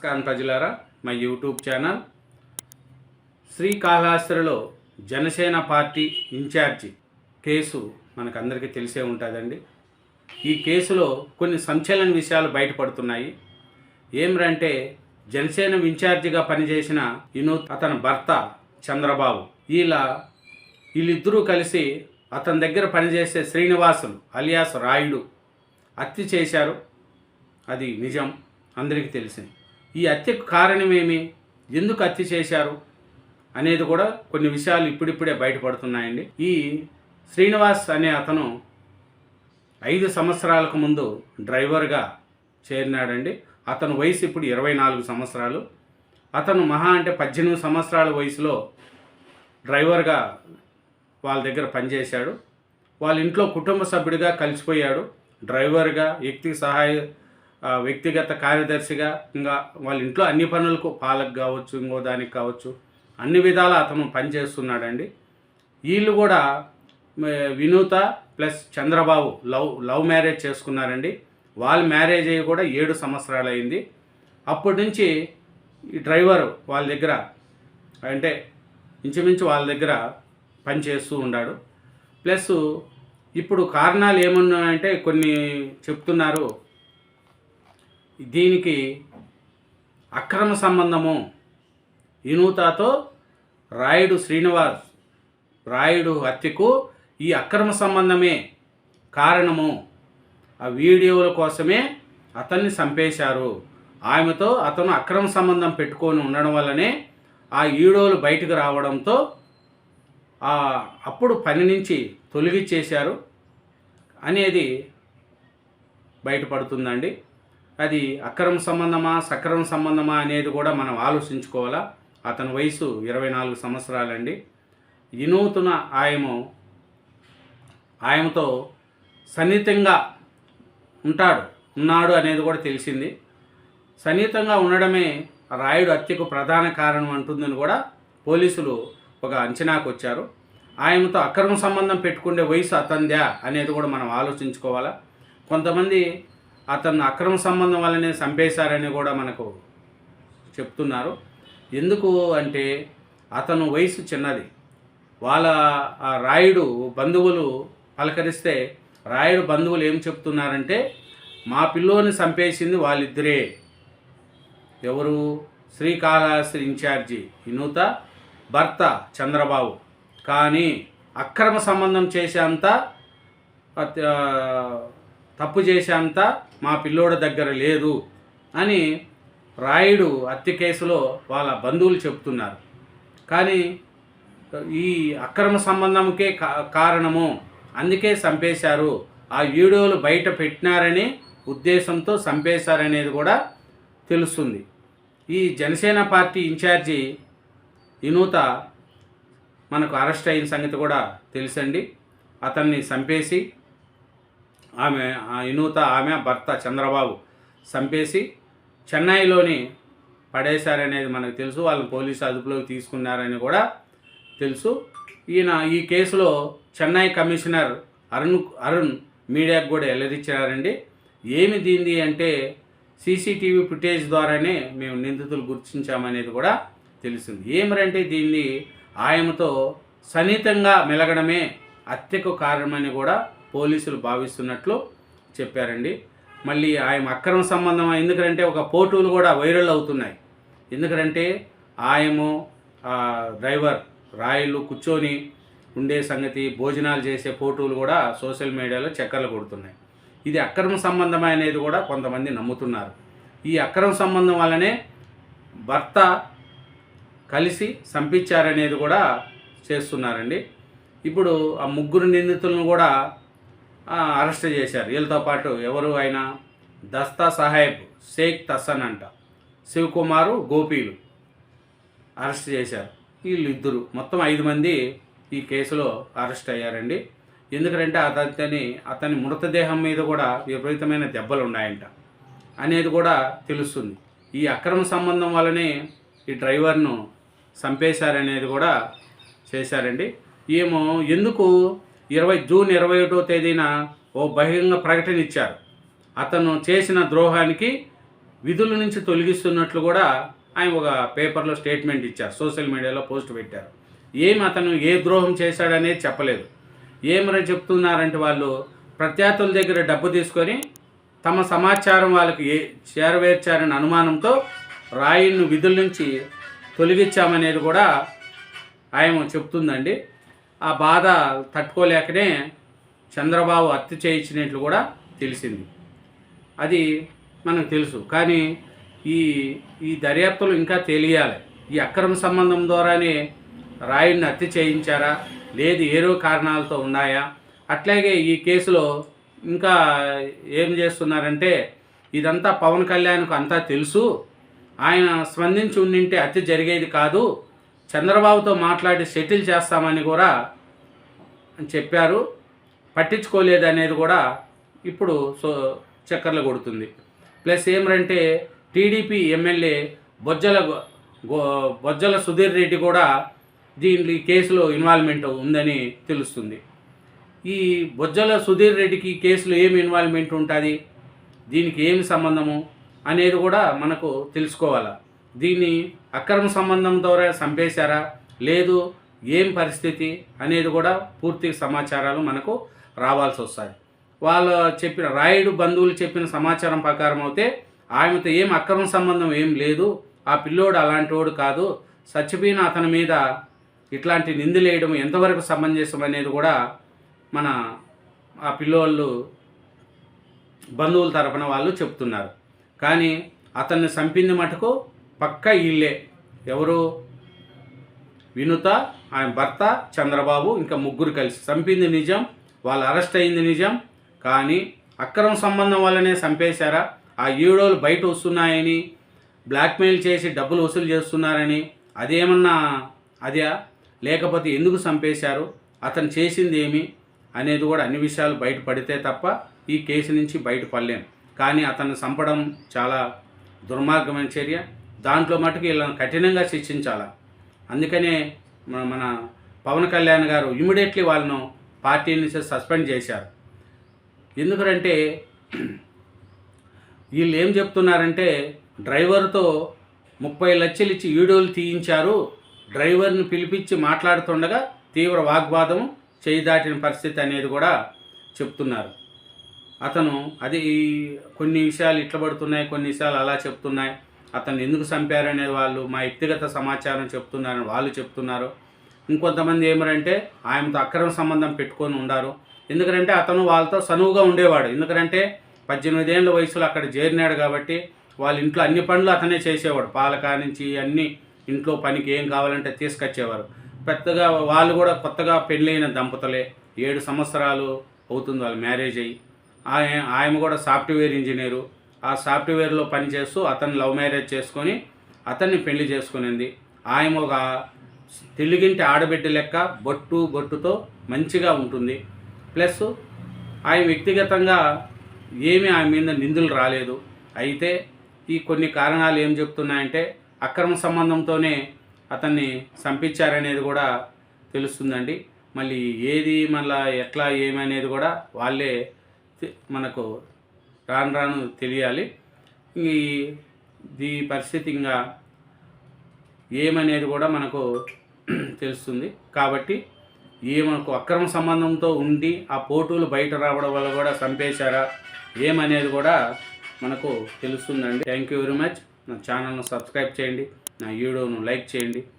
నమస్కారం ప్రజలారా. మా యూట్యూబ్ ఛానల్ శ్రీకాళహస్తిలో జనసేన పార్టీ ఇన్ఛార్జి కేసు మనకు అందరికీ తెలిసే ఉంటుందండి. ఈ కేసులో కొన్ని సంచలన విషయాలు బయటపడుతున్నాయి. ఏమిరంటే జనసేన ఇన్ఛార్జిగా పనిచేసిన వినోద్ అతని భర్త చంద్రబాబు. ఇలా వీళ్ళిద్దరూ కలిసి అతని దగ్గర పనిచేసే శ్రీనివాసులు అలియాస్ రాయుడు హత్య చేశారు. అది నిజం. అందరికీ తెలిసింది. ఈ హత్యకు కారణమేమి? ఎందుకు హత్య చేశారు? అనేది కూడా కొన్ని విషయాలు ఇప్పుడిప్పుడే బయటపడుతున్నాయండి. ఈ శ్రీనివాస్ అనే అతను ఐదు సంవత్సరాలకు ముందు డ్రైవర్గా చేరినాడండి. అతను వయసు ఇప్పుడు ఇరవై నాలుగు సంవత్సరాలు. అతను మహా అంటే పద్దెనిమిది సంవత్సరాల వయసులో డ్రైవర్గా వాళ్ళ దగ్గర పనిచేశాడు. వాళ్ళ ఇంట్లో కుటుంబ సభ్యుడిగా కలిసిపోయాడు. డ్రైవర్గా వ్యక్తికి సహాయ వ్యక్తిగత కార్యదర్శిగా ఇంకా వాళ్ళ ఇంట్లో అన్ని పనులకు పాలకు కావచ్చు ఇంకో దానికి కావచ్చు అన్ని విధాలా అతను పనిచేస్తున్నాడండి. వీళ్ళు కూడా Vinutha plus Chandrababu love love marriage చేసుకున్నారండి. వాళ్ళ మ్యారేజ్ అయ్యి కూడా ఏడు సంవత్సరాలు అయింది అప్పటి నుంచి ఈ డ్రైవర్ వాళ్ళ దగ్గర అంటే ఇంచుమించు వాళ్ళ దగ్గర పనిచేస్తూ ఉన్నాడు ప్లస్ ఇప్పుడు కారణాలు ఏమున్నాయంటే కొన్ని చెప్తున్నారు. దీనికి అక్రమ సంబంధము. ఇనూతాతో రాయుడు శ్రీనివాస్ రాయుడు హత్యకు ఈ అక్రమ సంబంధమే కారణము. ఆ వీడియోల కోసమే అతన్ని చంపేశారు. ఆమెతో అతను అక్రమ సంబంధం పెట్టుకొని ఉండడం వల్లనే ఆ వీడియోలు బయటకు రావడంతో ఆ అప్పుడు పని నుంచి తొలగిచ్చేశారు. అనేది బయటపడుతుందండి. అది అక్రమ సంబంధమా సక్రమ సంబంధమా అనేది కూడా మనం ఆలోచించుకోవాలా? అతని వయసు ఇరవై నాలుగు సంవత్సరాలండి. వినూతున ఆయము ఆయనతో సన్నిహితంగా ఉంటాడు ఉన్నాడు అనేది కూడా తెలిసింది. సన్నిహితంగా ఉండడమే రాయుడు హత్యకు ప్రధాన కారణం అంటుందని కూడా పోలీసులు ఒక అంచనాకు వచ్చారు. ఆయనతో అక్రమ సంబంధం పెట్టుకునే వయసు అతందా అనేది కూడా మనం ఆలోచించుకోవాలా? కొంతమంది అతను అక్రమ సంబంధం వల్లనే చంపేశారని కూడా మనకు చెప్తున్నారు. ఎందుకు అంటే అతను వయసు చిన్నది. వాళ్ళ రాయుడు బంధువులు పలకరిస్తే రాయుడు బంధువులు ఏం చెప్తున్నారంటే మా పిల్లోని చంపేసింది వాళ్ళిద్దరే. ఎవరు? శ్రీకాళహస్తి ఇన్ఛార్జి వినూత భర్త చంద్రబాబు. కానీ అక్రమ సంబంధం చేసేంత తప్పు చేసేంత మా పిల్లోడ దగ్గర లేదు అని రాయుడు హత్య కేసులో వాళ్ళ బంధువులు చెప్తున్నారు కానీ ఈ అక్రమ సంబంధంకే కా- కారణము. అందుకే చంపేశారు. ఆ వీడియోలు బయట పెట్టినారని ఉద్దేశంతో చంపేశారనేది కూడా తెలుస్తుంది. ఈ జనసేన పార్టీ ఇన్ఛార్జి వినూత మనకు అరెస్ట్ అయిన సంగతి కూడా తెలుసండి. అతన్ని చంపేసి ఆమె ఆ ఆమె భర్త చంద్రబాబు చంపేసి చెన్నైలోని పడేశారనేది మనకు తెలుసు. వాళ్ళని పోలీసు అదుపులోకి తీసుకున్నారని కూడా తెలుసు. ఈయన ఈ కేసులో చెన్నై కమిషనర్ అరుణ్ అరుణ్ మీడియాకు కూడా ఎల్లరిచ్చారండి ఏమి దీంది అంటే సీసీటీవీ ఫుటేజ్ ద్వారానే మేము నిందితులు గుర్తించామనేది కూడా తెలిసింది. ఏమరంటే దీన్ని ఆయనతో సన్నిహితంగా మెలగడమే హత్యకు కారణమని కూడా పోలీసులు భావిస్తున్నట్లు చెప్పారండి. మళ్ళీ ఆయన అక్రమ సంబంధం ఎందుకంటే ఒక ఫోటోలు కూడా వైరల్ అవుతున్నాయి. ఎందుకంటే ఆయము డ్రైవర్ రాయిలు కూర్చొని ఉండే సంగతి భోజనాలు చేసే ఫోటోలు కూడా సోషల్ మీడియాలో చక్కర్లు కొడుతున్నాయి. ఇది అక్రమ సంబంధం కూడా కొంతమంది నమ్ముతున్నారు. ఈ అక్రమ సంబంధం వల్లనే భర్త కలిసి చంపించారనేది కూడా చేస్తున్నారండి. ఇప్పుడు ఆ ముగ్గురు నిందితులను కూడా అరెస్ట్ చేశారు. వీళ్ళతో పాటు ఎవరు అయినా దస్తా సాహెబ్ షేక్ తస్సన్ అంట. శివకుమారు గోపీలు అరెస్ట్ చేశారు. వీళ్ళు ఇద్దరు మొత్తం ఐదు మంది ఈ కేసులో అరెస్ట్ అయ్యారండి. ఎందుకంటే అతని అతని మృతదేహం మీద కూడా విపరీతమైన దెబ్బలు ఉన్నాయంట. అనేది కూడా తెలుస్తుంది. ఈ అక్రమ సంబంధం వల్లనే ఈ డ్రైవర్ను చంపేశారనేది కూడా చేశారండి. ఏమో ఎందుకు ఇరవై జూన్ ఇరవై ఒకటో తేదీన ఓ బహిరంగ ప్రకటన ఇచ్చారు. అతను చేసిన ద్రోహానికి విధుల నుంచి తొలగిస్తున్నట్లు కూడా ఆయన ఒక పేపర్లో స్టేట్మెంట్ ఇచ్చారు. సోషల్ మీడియాలో పోస్ట్ పెట్టారు. ఏం అతను ఏ ద్రోహం చేశాడనేది చెప్పలేదు. ఏమని చెప్తున్నారంటే వాళ్ళు ప్రత్యర్థుల దగ్గర డబ్బు తీసుకొని తమ సమాచారం వాళ్ళకి ఏ చేరవేర్చారని అనుమానంతో రాయిని విధుల నుంచి తొలగించామనేది కూడా ఆయన చెప్తుందండి. ఆ బాధ తట్టుకోలేకనే చంద్రబాబు హత్య చేయించినట్లు కూడా తెలిసింది. అది మనకు తెలుసు. కానీ ఈ ఈ దర్యాప్తులు ఇంకా తెలియాలి. ఈ అక్రమ సంబంధం ద్వారానే రాయుడిని హత్య చేయించారా? లేదు ఏరో కారణాలతో ఉన్నాయా? అట్లాగే ఈ కేసులో ఇంకా ఏం చేస్తున్నారంటే ఇదంతా పవన్ కళ్యాణ్కు అంతా తెలుసు. ఆయన స్పందించి ఉండింటే హత్య జరిగేది కాదు. చంద్రబాబుతో మాట్లాడి సెటిల్ చేస్తామని కూడా చెప్పారు. పట్టించుకోలేదు అనేది కూడా ఇప్పుడు సో చక్కర్లు కొడుతుంది. ప్లస్ ఏమిటంటే టీడీపీ ఎమ్మెల్యే బొజ్జల గో- బొజ్జల సుధీర్ రెడ్డి కూడా దీని కేసులో ఇన్వాల్వ్మెంట్ ఉందని తెలుస్తుంది. ఈ బొజ్జల సుధీర్ రెడ్డికి కేసులో ఏమి ఇన్వాల్వ్మెంట్ ఉంటుంది? దీనికి ఏమి సంబంధము? అనేది కూడా మనకు తెలుసుకోవాలి? దీన్ని అక్రమ సంబంధం ద్వారా చంపేశారా? లేదు ఏం పరిస్థితి అనేది కూడా పూర్తి సమాచారాలు మనకు రావాల్సి వస్తాయి. వాళ్ళు చెప్పిన రాయుడు బంధువులు చెప్పిన సమాచారం ప్రకారం అయితే ఆమెతో ఏం అక్రమ సంబంధం ఏం లేదు. ఆ పిల్లోడు అలాంటి వాడు కాదు. చచ్చిపోయిన అతని మీద ఇట్లాంటి నిందులేయడం ఎంతవరకు సమంజసం అనేది కూడా మన ఆ పిల్లోళ్ళు బంధువుల తరపున వాళ్ళు చెప్తున్నారు. కానీ అతన్ని చంపింది మటుకు పక్క ఇల్లే. ఎవరు? వినుత ఆయన భర్త చంద్రబాబు ఇంకా ముగ్గురు కలిసి. చంపింది నిజం వాళ్ళు అరెస్ట్ అయింది నిజం కానీ అక్రమ సంబంధం వల్లనే చంపేశారా? ఆ ఈడోలు బయట వస్తున్నాయని బ్లాక్మెయిల్ చేసి డబ్బులు వసూలు చేస్తున్నారని అదేమన్నా అదే? లేకపోతే ఎందుకు చంపేశారు? అతను చేసింది ఏమి? అనేది కూడా అన్ని విషయాలు బయటపడితే తప్ప ఈ కేసు నుంచి బయటపడలేం కానీ అతన్ని చంపడం చాలా దుర్మార్గమైన చర్య. దాంట్లో మటుకు వీళ్ళని కఠినంగా శిక్షించాలి? అందుకనే మన మన పవన్ కళ్యాణ్ గారు ఇమీడియట్లీ వాళ్ళను పార్టీ నుంచి సస్పెండ్ చేశారు. ఎందుకంటే వీళ్ళు ఏం చెప్తున్నారంటే డ్రైవర్తో ముప్పై లక్షలు ఇచ్చి వీడియోలు తీయించారు. డ్రైవర్ని పిలిపించి మాట్లాడుతుండగా తీవ్ర వాగ్వాదం చేయి దాటిన పరిస్థితి అనేది కూడా చెప్తున్నారు. అతను అది ఈ- కొన్ని విషయాలు ఇట్లా పడుతున్నాయి కొన్ని విషయాలు అలా చెప్తున్నాయి. అతను ఎందుకు చంపారనే వాళ్ళు మా వ్యక్తిగత సమాచారం చెప్తున్నారని వాళ్ళు చెప్తున్నారు. ఇంకొంతమంది ఏమరంటే ఆయనతో అక్రమ సంబంధం పెట్టుకొని ఉండారు. ఎందుకంటే అతను వాళ్ళతో సనువుగా ఉండేవాడు. ఎందుకంటే పద్దెనిమిది ఏళ్ళ వయసులో అక్కడ చేరినాడు కాబట్టి వాళ్ళ ఇంట్లో అన్ని పనులు అతనే చేసేవాడు. పాలకా నుంచి అన్ని ఇంట్లో పనికి ఏం కావాలంటే తీసుకొచ్చేవారు. పెద్దగా వాళ్ళు కూడా కొత్తగా పెళ్ళైన దంపతులే. ఏడు సంవత్సరాలు అవుతుంది వాళ్ళ మ్యారేజ్ అయ్యి. ఆయ- ఆయన కూడా సాఫ్ట్వేర్ ఇంజనీరు. ఆ సాఫ్ట్వేర్లో పనిచేస్తూ అతను లవ్ మ్యారేజ్ చేసుకొని అతన్ని పెళ్ళి చేసుకునింది. ఆయన ఒక తెలుగింటి ఆడబిడ్డ లెక్క బొట్టు బొట్టుతో మంచిగా ఉంటుంది. ప్లస్ ఆయన వ్యక్తిగతంగా ఏమీ ఆమె మీద నిందులు రాలేదు. అయితే ఈ కొన్ని కారణాలు ఏం చెప్తున్నాయంటే అక్రమ సంబంధంతోనే అతన్ని చంపించారనేది కూడా తెలుస్తుందండి. మళ్ళీ ఏది మళ్ళీ ఎట్లా ఏమనేది కూడా వాళ్ళే మనకు రాను రాను తెలియాలి. ఈ దీ పరిస్థితి ఇంకా ఏమనేది కూడా మనకు తెలుస్తుంది. కాబట్టి ఏమనకు అక్రమ సంబంధంతో ఉండి ఆ పోటులు బయట రావడం వల్ల కూడా చంపేశారా ఏమనేది కూడా మనకు తెలుస్తుందండి. థ్యాంక్ యూ వెరీ మచ్ నా ఛానల్ను సబ్స్క్రైబ్ చేయండి. నా వీడియోను లైక్ చేయండి.